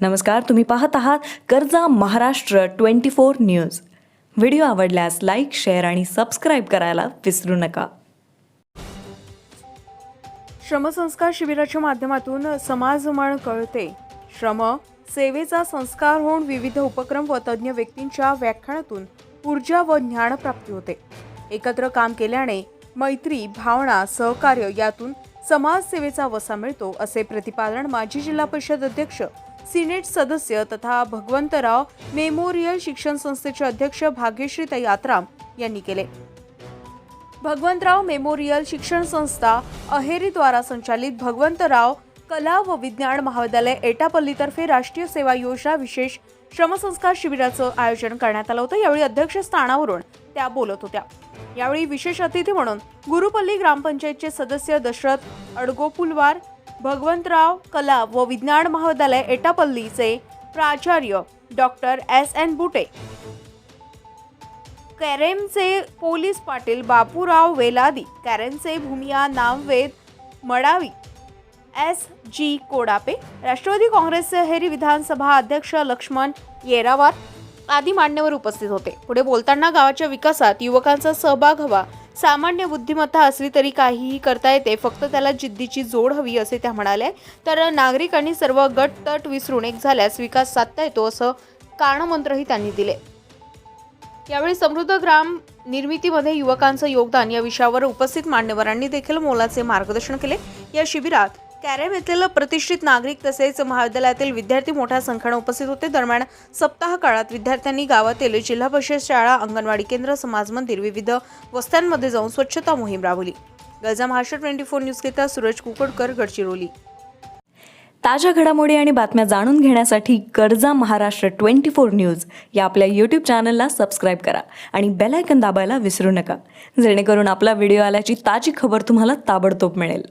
नमस्कार तुम्ही पाहत आहात कर्जा Maharashtra twenty four news. Video आवडल्यास लाईक शेअर आणि सबस्क्राईब करायला विसरू नका. श्रमसंस्कार शिबिराच्या माध्यमातून समाजमन कळते. श्रम सेवेचा संस्कार होऊन विविध उपक्रम व तज्ज्ञ व्यक्तींच्या व्याख्यानातून ऊर्जा व ज्ञानप्राप्ती होते. एकत्र काम केल्याने मैत्री भावना सहकार्य यातून समाजसेवेचा वसा मिळतो असे प्रतिपादन माजी जिल्हा परिषद अध्यक्ष सिनेट सदस्य तथा भगवंतराव मेमोरियल शिक्षण संस्थेचे अध्यक्ष भाग्यश्री तयात्राम यांनी केले. भगवंतराव मेमोरियल शिक्षण संस्था अहेरीद्वारा संचालित भगवंतराव कला व विज्ञान महाविद्यालय एटापल्लीतर्फे राष्ट्रीय सेवा योजना विशेष श्रमसंस्कार शिबिराचं आयोजन करण्यात आलं होतं. यावेळी अध्यक्षस्थानावरून त्या बोलत होत्या. यावेळी विशेष अतिथी म्हणून गुरुपल्ली ग्रामपंचायतचे सदस्य दशरथ अडगोपुलवार भगवंतराव कला व विज्ञान महाविद्यालय एटापल्लीचे प्राचार्य डॉक्टर एस एन बुटे. कॅरेमचे पोलीस पाटील बापूराव वेलादी कॅरेमचे भूमिया नामवेद मडावी एस जी कोडापे राष्ट्रवादी काँग्रेसचे हेरी विधानसभा अध्यक्ष लक्ष्मण येरावार आदी मान्यवर उपस्थित होते. पुढे बोलताना गावाच्या विकासात युवकांचा सहभाग हवा. सामान्य बुद्धिमत्ता असली तरी काहीही करता येते. फक्त त्याला जिद्दीची जोड हवी असे त्या म्हणाल्या. तर नागरिकांनी सर्व गट तट विसरून एक झाल्यास विकास साधता येतो असं कारणमंत्रही त्यांनी दिले. यावेळी समृद्ध ग्राम निर्मितीमध्ये युवकांचं योगदान या विषयावर उपस्थित मान्यवरांनी देखील मोलाचे मार्गदर्शन केले. या शिबिरात कॅरेम येथील प्रतिष्ठित नागरिक तसेच महाविद्यालयातील विद्यार्थी मोठ्या संख्येने उपस्थित होते. दरम्यान सप्ताह काळात विद्यार्थ्यांनी गावातील जिल्हा परिषद शाळा अंगणवाडी केंद्र समाज मंदिर विविध वस्त्यांमध्ये जाऊन स्वच्छता मोहीम राबवली. गरजा महाराष्ट्र ट्वेंटी फोर न्यूज घेता सूरज कुकडकर गडचिरोली. ताज्या घडामोडी आणि बातम्या जाणून घेण्यासाठी गरजा महाराष्ट्र ट्वेंटी फोर न्यूज या आपल्या यूट्यूब चॅनलला सबस्क्राईब करा आणि बेलायकन दाबायला विसरू नका. जेणेकरून आपला व्हिडिओ आल्याची ताजी खबर तुम्हाला ताबडतोब मिळेल.